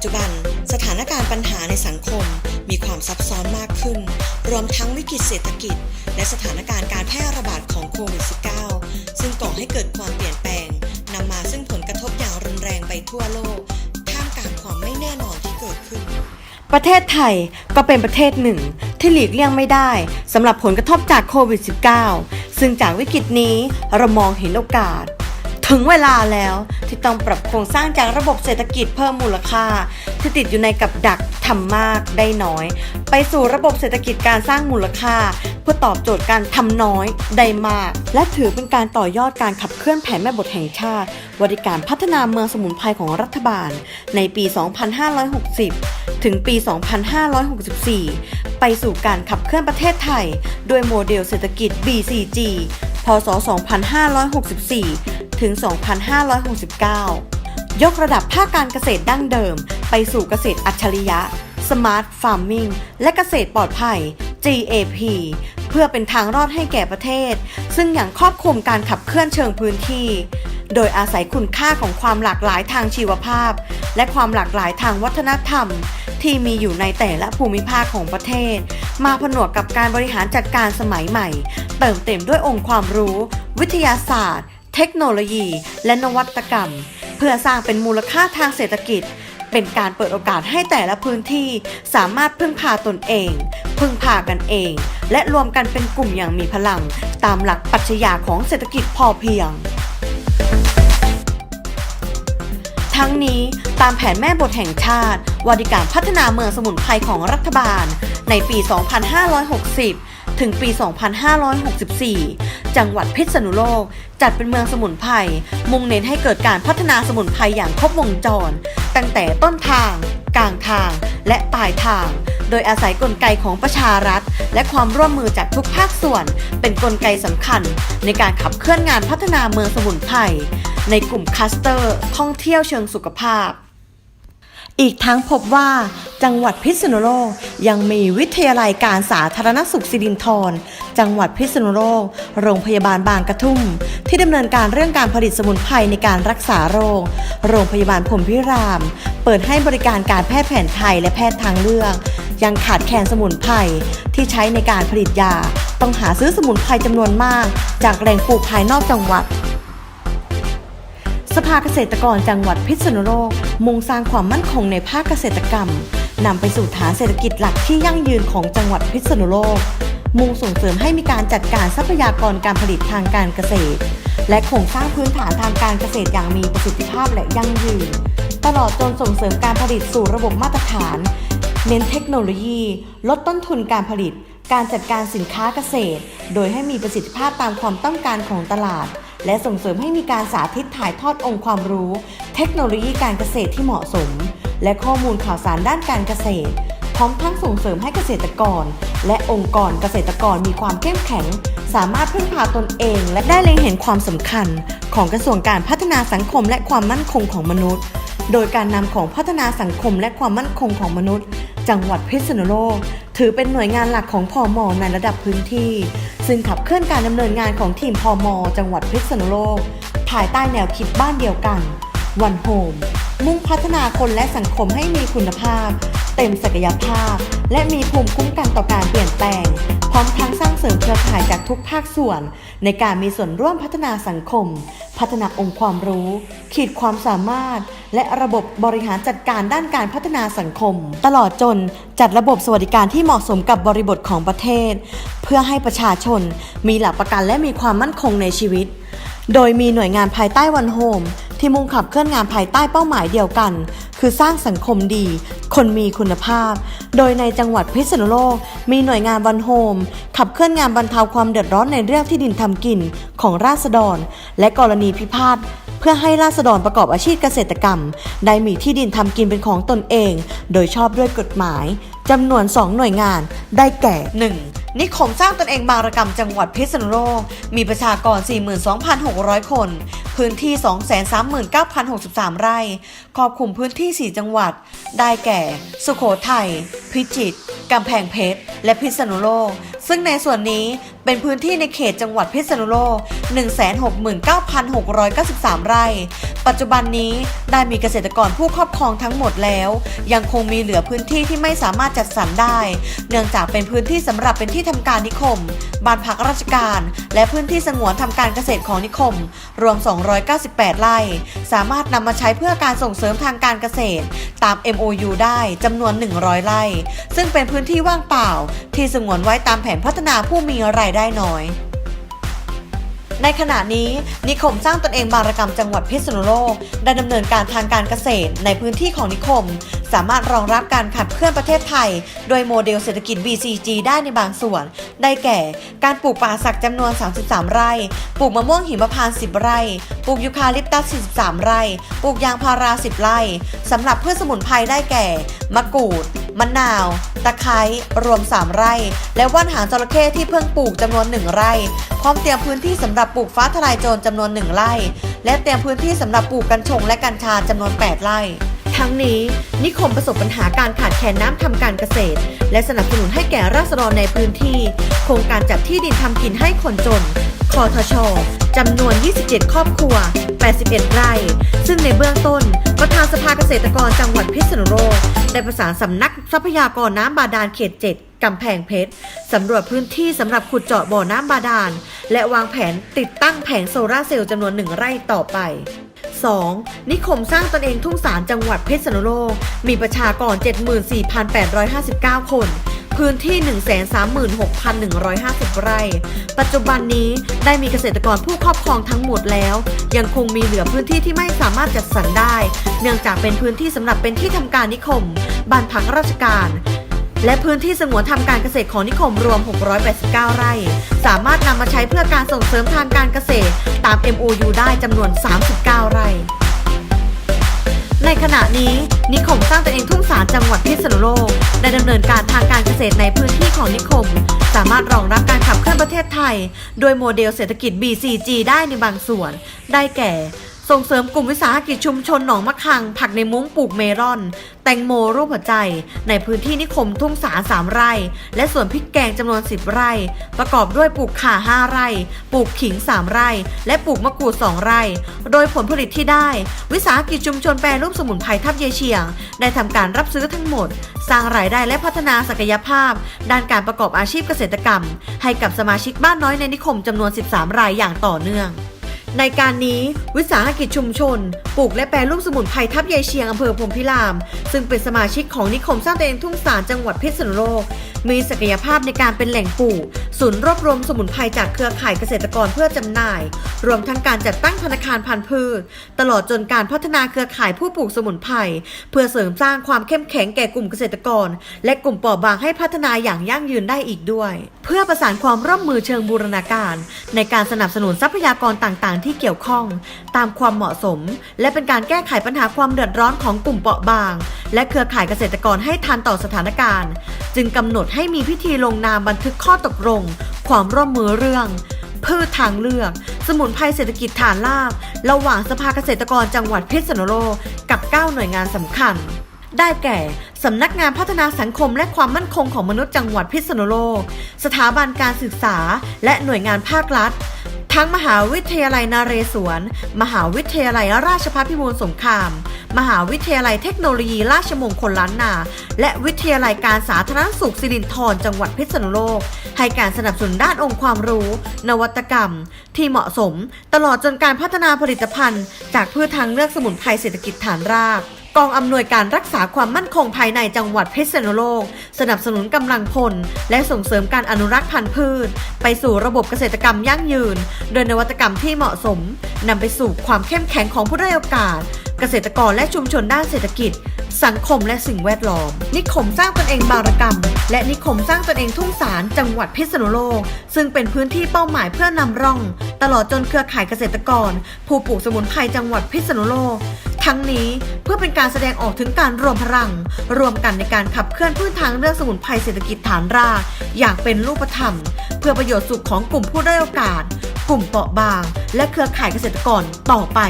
จจุบัน สถานการณ์ปัญหาในสังคมมีความซับซ้อนมากขึ้น รวมทั้งวิกฤตเศรษฐกิจ และสถานการณ์การแพร่ระบาดของโควิด -19 ซึ่งก่อให้เกิดความเปลี่ยนแปลงนำมาซึ่งผลกระทบอย่างรุนแรงไปทั่วโลก ท่ามกลางความไม่แน่นอนที่เกิดขึ้น ประเทศไทยก็เป็นประเทศหนึ่ง ที่หลีกเลี่ยงไม่ได้สำหรับผลกระทบจากโควิด -19 ซึ่งจากวิกฤตนี้เรามองเห็นโอกาส ถึงเวลาแล้วที่ต้องปรับโครงสร้างจากระบบเศรษฐกิจเพิ่มมูลค่า ที่ติดอยู่ในกับดักทำมากได้น้อย ไปสู่ระบบเศรษฐกิจการสร้างมูลค่า เพื่อตอบโจทย์การทำน้อยได้มาก และถือเป็นการต่อยอดการขับเคลื่อนแผนแม่บทแห่งชาติวาริการพัฒนาเมืองสมุนไพรของรัฐบาล ในปี 2560 ถึงปี 2564 ไปสู่การขับเคลื่อนประเทศไทย ด้วยโมเดลเศรษฐกิจ BCG ศ 2564 ถึง 2569 ยกระดับภาคการเกษตรดั้งเดิม ไปสู่เกษตรอัจฉริยะ Smart Farming และเกษตรปลอดภัย GAP เพื่อเป็นทางรอดให้แก่ประเทศ ซึ่งอย่างครอบคลุมการขับเคลื่อนเชิงพื้นที่ โดยอาศัยคุณค่าของความหลากหลายทางชีวภาพ และความหลากหลายทางวัฒนธรรม ที่มีอยู่ในแต่ละภูมิภาคของประเทศ มาผนวกกับการบริหารจัดการสมัยใหม่ เติมเต็มด้วยองค์ความรู้ วิทยาศาสตร์ เทคโนโลยี และนวัตกรรม เพื่อสร้างเป็นมูลค่าทางเศรษฐกิจ เป็นการเปิดโอกาสให้แต่ละพื้นที่สามารถพึ่งพาตนเอง พึ่งพากันเอง และรวมกันเป็นกลุ่มอย่างมีพลัง ตามหลักปรัชญาของเศรษฐกิจพอเพียง ทั้งนี้ตามแผนแม่บทแห่งชาติวาดิการพัฒนาเมืองสมุนไพรของรัฐบาล ในปี 2560 ถึงปี 2564 จังหวัดพิษณุโลก จัดเป็นเมืองสมุนไพรมุ่งเน้นให้เกิดการพัฒนาสมุนไพรอย่างครบวงจร ตั้งแต่ต้นทาง กลางทาง และปลายทาง โดยอาศัยกลไกของประชารัฐ และความร่วมมือจากทุกภาคส่วน เป็นกลไกสำคัญ ในการขับเคลื่อนงานพัฒนาเมืองสมุนไพรในกลุ่มคัสเตอร์ ท่องเที่ยวเชิงสุขภาพ อีกทั้งพบว่าจังหวัดพิษณุโลกยังมีวิทยาลัยการสาธารณสุขสิรินธรจังหวัดพิษณุโลก โรงพยาบาลบางกระทุ่ม ที่ดำเนินการเรื่องการผลิตสมุนไพรในการรักษาโรค โรงพยาบาลพรมพิราม เปิดให้บริการการแพทย์แผนไทยและแพทย์ทางเลือก ยังขาดแคลนสมุนไพรที่ใช้ในการผลิตยา ต้องหาซื้อสมุนไพรจำนวนมาก จากแหล่งปลูกภายนอกจังหวัด สภาเกษตรกรจังหวัดพิษณุโลก มุ่งสร้างความมั่นคงในภาคเกษตรกรรมนำไปสู่ฐานเศรษฐกิจหลักที่ยั่งยืนของจังหวัดพิษณุโลก มุ่งส่งเสริมให้มีการจัดการทรัพยากรการผลิตทางการเกษตร และโครงสร้างพื้นฐานทางการเกษตรอย่างมีประสิทธิภาพและยั่งยืน ตลอดจนส่งเสริมการผลิตสู่ระบบมาตรฐาน เน้นเทคโนโลยี ลดต้นทุนการผลิต การจัดการสินค้าเกษตร โดยให้มีประสิทธิภาพตามความต้องการของตลาด และส่งเสริมให้มีการสาธิตถ่ายทอดองค์ความรู้ เทคโนโลยีการเกษตรที่เหมาะสม และข้อมูลข่าวสารด้านการเกษตร พร้อมทั้งส่งเสริมให้เกษตรกร และองค์กรเกษตรกรมีความเข้มแข็ง สามารถพึ่งพาตนเอง และได้เล็งเห็นความสำคัญ ของกระทรวงการพัฒนาสังคมและความมั่นคงของมนุษย์ โดยการนำของพัฒนาสังคมและความมั่นคงของมนุษย์ จังหวัดพิษณุโลก ถือเป็นหน่วยงานหลักของพอมในระดับพื้นที่ ซึ่งขับเคลื่อนการดำเนินงานของทีมพอมจังหวัดพิษณุโลก ภายใต้แนวคิดบ้านเดียวกันวันโฮมมุ่งพัฒนาคนและสังคมให้มีคุณภาพ เต็มศักยภาพ และมีภูมิคุ้มกันต่อการเปลี่ยนแปลง พร้อมทั้งสร้างเสริมเครือข่ายจากทุกภาคส่วน ในการมีส่วนร่วมพัฒนาสังคม พัฒนาองค์ความรู้ ขีดความสามารถ และระบบบริหารจัดการด้านการพัฒนาสังคม ตลอดจนจัดระบบสวัสดิการที่เหมาะสมกับบริบทของประเทศ เพื่อให้ประชาชนมีหลักประกันและมีความมั่นคงในชีวิต โดยมีหน่วยงานภายใต้วันโฮม ที่มุ่งขับเคลื่อนงานภายใต้เป้าหมายเดียวกัน คือสร้างสังคมดี คนมีคุณภาพ โดยในจังหวัดพิษณุโลก มีหน่วยงานวันโฮม ขับเคลื่อนงานบรรเทาความเดือดร้อนในเรื่องที่ดินทำกินของราษฎร และกรณีพิพาทเพื่อให้ราษฎรประกอบอาชีพเกษตรกรรม ได้มีที่ดินทำกินเป็นของตนเอง โดยชอบด้วยกฎหมายจำนวน 2 หน่วยงานได้แก่ 1. นิคมสร้างตนเองบางระกรรมจังหวัดพิษณุโลก มีประชากร 42,600 คน พื้นที่ 239,063 ไร่ ครอบคลุมพื้นที่ 4 จังหวัด ได้แก่ สุโขทัย พิจิตร กำแพงเพชร และพิษณุโลก ซึ่งในส่วนนี้เป็นพื้นที่ในเขตจังหวัดพิษณุโลก 169,693 ไร่ ปัจจุบันนี้ได้มีเกษตรกรผู้ครอบครองทั้งหมดแล้ว ยังคงมีเหลือพื้นที่ที่ไม่สามารถจัดสรรได้ เนื่องจากเป็นพื้นที่สำหรับเป็นที่ทำการนิคม บ้านพักราชการ และพื้นที่สงวนทำการเกษตรของนิคม รวม 298 ไร่ สามารถนำมาใช้เพื่อการส่งเสริมทางการเกษตร ตาม MOU ได้จำนวน 100 ไร่ ซึ่งเป็นพื้นที่ว่างเปล่า ที่สงวนไว้ตามแผนพัฒนาผู้มีรายได้น้อย ในขณะนี้นิคมสร้างตนเองบางระกรรมจังหวัดพิษณุโลกได้ดำเนินการทางการเกษตรในพื้นที่ของนิคม สามารถรองรับการขับเคลื่อนประเทศไทย โดยโมเดลเศรษฐกิจ BCG ได้ในบางส่วน ได้แก่ การปลูกป่าสักจำนวน 33 ไร่ ปลูกมะม่วงหิมพานต์10 ไร่ ปลูกยูคาลิปตัส 43 ไร่ ปลูกยางพารา 10 ไร่สำหรับพืชสมุนไพรได้แก่ มะกรูด มะนาว ตะไคร้รวม 3 ไร่ และว่านหางจระเข้ที่เพิ่งปลูกจำนวน 1 ไร่ พร้อมเตรียมพื้นที่สำหรับปลูกฟ้าทลายโจรจำนวน 1 ไร่ และเตรียมพื้นที่สำหรับปลูกกัญชงและกัญชาจำนวน 8 ไร่ ทั้งนี้นิคมประสบปัญหาการขาดแคลนน้ำทำการเกษตร และสนับสนุนให้แก่ราษฎรในพื้นที่ โครงการจัดที่ดินทำกินให้คนจน คอทชจำนวน 27 ครอบครัว 81 ไร่ ซึ่งในเบื้องต้น ประธานสภาเกษตรกรจังหวัดพิษณุโลกได้ประสานสำนักทรัพยากรน้ำบาดาลเขต 7กำแพงเพชรสำรวจพื้นที่สำหรับขุดเจาะบ่อน้ำบาดาล และวางแผนติดตั้งแผงโซลาร์เซลล์จำนวนหนึ่งไร่ต่อไป 2. นิคมสร้างตนเองทุ่งสารจังหวัดเพชรณุโลก มีประชากร 74,859 คน พื้นที่ 136,150 ไร่ ปัจจุบันนี้ได้มีเกษตรกรผู้ครอบครองทั้งหมดแล้ว ยังคงมีเหลือพื้นที่ที่ไม่สามารถจัดสรรได้ เนื่องจากเป็นพื้นที่สำหรับเป็นที่ทำการนิคม บ้านพักราชการ และพื้นที่สงวนทำการเกษตรของนิคมรวม 689 ไร่ สามารถนำมาใช้เพื่อการส่งเสริมทางการเกษตร ตาม MOU ได้จำนวน 39 ไร่ ในขณะนี้นิคมสร้างตัวเองทุ่งสารจังหวัดพิษณุโลกได้ดำเนินการทางการเกษตรในพื้นที่ของนิคม สามารถรองรับการขับเคลื่อนประเทศไทย โดยโมเดลเศรษฐกิจ BCG ได้ในบางส่วน ได้แก่ ส่งเสริมกลุ่มวิสาหกิจชุมชนหนองมะคัง ผักในมุ้งปลูกเมลอน แตงโมรูปหัวใจ ในพื้นที่นิคมทุ่งสาสามไร่ และสวนพริกแกงจำนวน 10 ไร่ ประกอบด้วยปลูกข่า 5 ไร่ ปลูกขิง 3 ไร่ และปลูกมะกรูด 2 ไร่ โดยผลผลิตที่ได้ วิสาหกิจชุมชนแปรรูปสมุนไพรทับเยเชียง ได้ทำการรับซื้อทั้งหมด สร้างรายได้และพัฒนาศักยภาพ ด้านการประกอบอาชีพเกษตรกรรม ให้กับสมาชิกบ้านน้อยในนิคมจำนวน 13 รายอย่างต่อเนื่อง ในการนี้วิสาหกิจชุมชน ปลูกและแปรรูปสมุนไพรทับยายเชียงอำเภอพรมพิราม ซึ่งเป็นสมาชิกของนิคมสร้างตัวเองทุ่งสารจังหวัดพิษณุโลก มีศักยภาพในการเป็นแหล่งปลูก ศูนย์รวบรวมสมุนไพรจากเครือข่ายเกษตรกรเพื่อจำหน่าย รวมทั้งการจัดตั้งธนาคารพันธุ์พืช ตลอดจนการพัฒนาเครือข่ายผู้ปลูกสมุนไพรเพื่อเสริมสร้างความเข้มแข็งแก่กลุ่มเกษตรกร และกลุ่มเปราะบางให้พัฒนาอย่างยั่งยืนได้อีกด้วย เพื่อประสานความร่วมมือเชิงบูรณาการ ในการสนับสนุนทรัพยากรต่างๆ ที่เกี่ยวข้อง ตามความเหมาะสม และเป็นการแก้ไขปัญหาความเดือดร้อนของกลุ่มเปราะบาง และเครือข่ายเกษตรกรให้ทันต่อสถานการณ์จึงกำหนดให้มีพิธีลงนามบันทึกข้อตกลง ความร่วมมือเรื่อง พืชทางเลือก สมุนไพรเศรษฐกิจฐานรากระหว่างสภาเกษตรกรจังหวัดพิษณุโลกกับ 9 หน่วยงานสำคัญ ได้แก่สำนักงานพัฒนาสังคมและความมั่นคงของมนุษย์จังหวัดพิษณุโลก สถาบันการศึกษา และหน่วยงานภาครัฐ ทั้งมหาวิทยาลัยนาเรศวร มหาวิทยาลัยราชภัฏพิบูลสงคราม มหาวิทยาลัยเทคโนโลยีราชมงคลล้านนา และวิทยาลัยการสาธารณสุขสิรินธรจังหวัดพิษณุโลก ให้การสนับสนุนด้านองค์ความรู้ นวัตกรรม ที่เหมาะสม ตลอดจนการพัฒนาผลิตภัณฑ์ จากพืชทางเลือกสมุนไพรเศรษฐกิจฐานรากก องอำนวยการรักษาความมั่นคงภายในจังหวัดพิษณุโลก สนับสนุนกำลังพล และส่งเสริมการอนุรักษ์พันธุ์พืช ไปสู่ระบบเกษตรกรรมยั่งยืน โดยนวัตกรรมที่เหมาะสมนำไปสู่ความเข้มแข็งของผู้ได้โอกาส เกษตรกรและชุมชนด้านเศรษฐกิจ สังคมและสิ่งแวดล้อม นิคมสร้างตนเองบารกรรม และนิคมสร้างตนเองทุ่งสารจังหวัดพิษณุโลก ซึ่งเป็นพื้นที่เป้าหมายเพื่อนำร่อง ตลอดจนเครือข่ายเกษตรกร ผู้ปลูกสมุนไพรจังหวัดพิษณุโลก ทั้งนี้เพื่อเป็นการแสดงออกถึงการรวมพลัง รวมกันในการขับเคลื่อนพื้นทางเรื่องสมุนไพรเศรษฐกิจฐานรากอย่างเป็นรูปธรรม เพื่อประโยชน์สุขของกลุ่มผู้ได้โอกาส กลุ่มเปราะบาง และเครือข่ายเกษตรกรต่อไป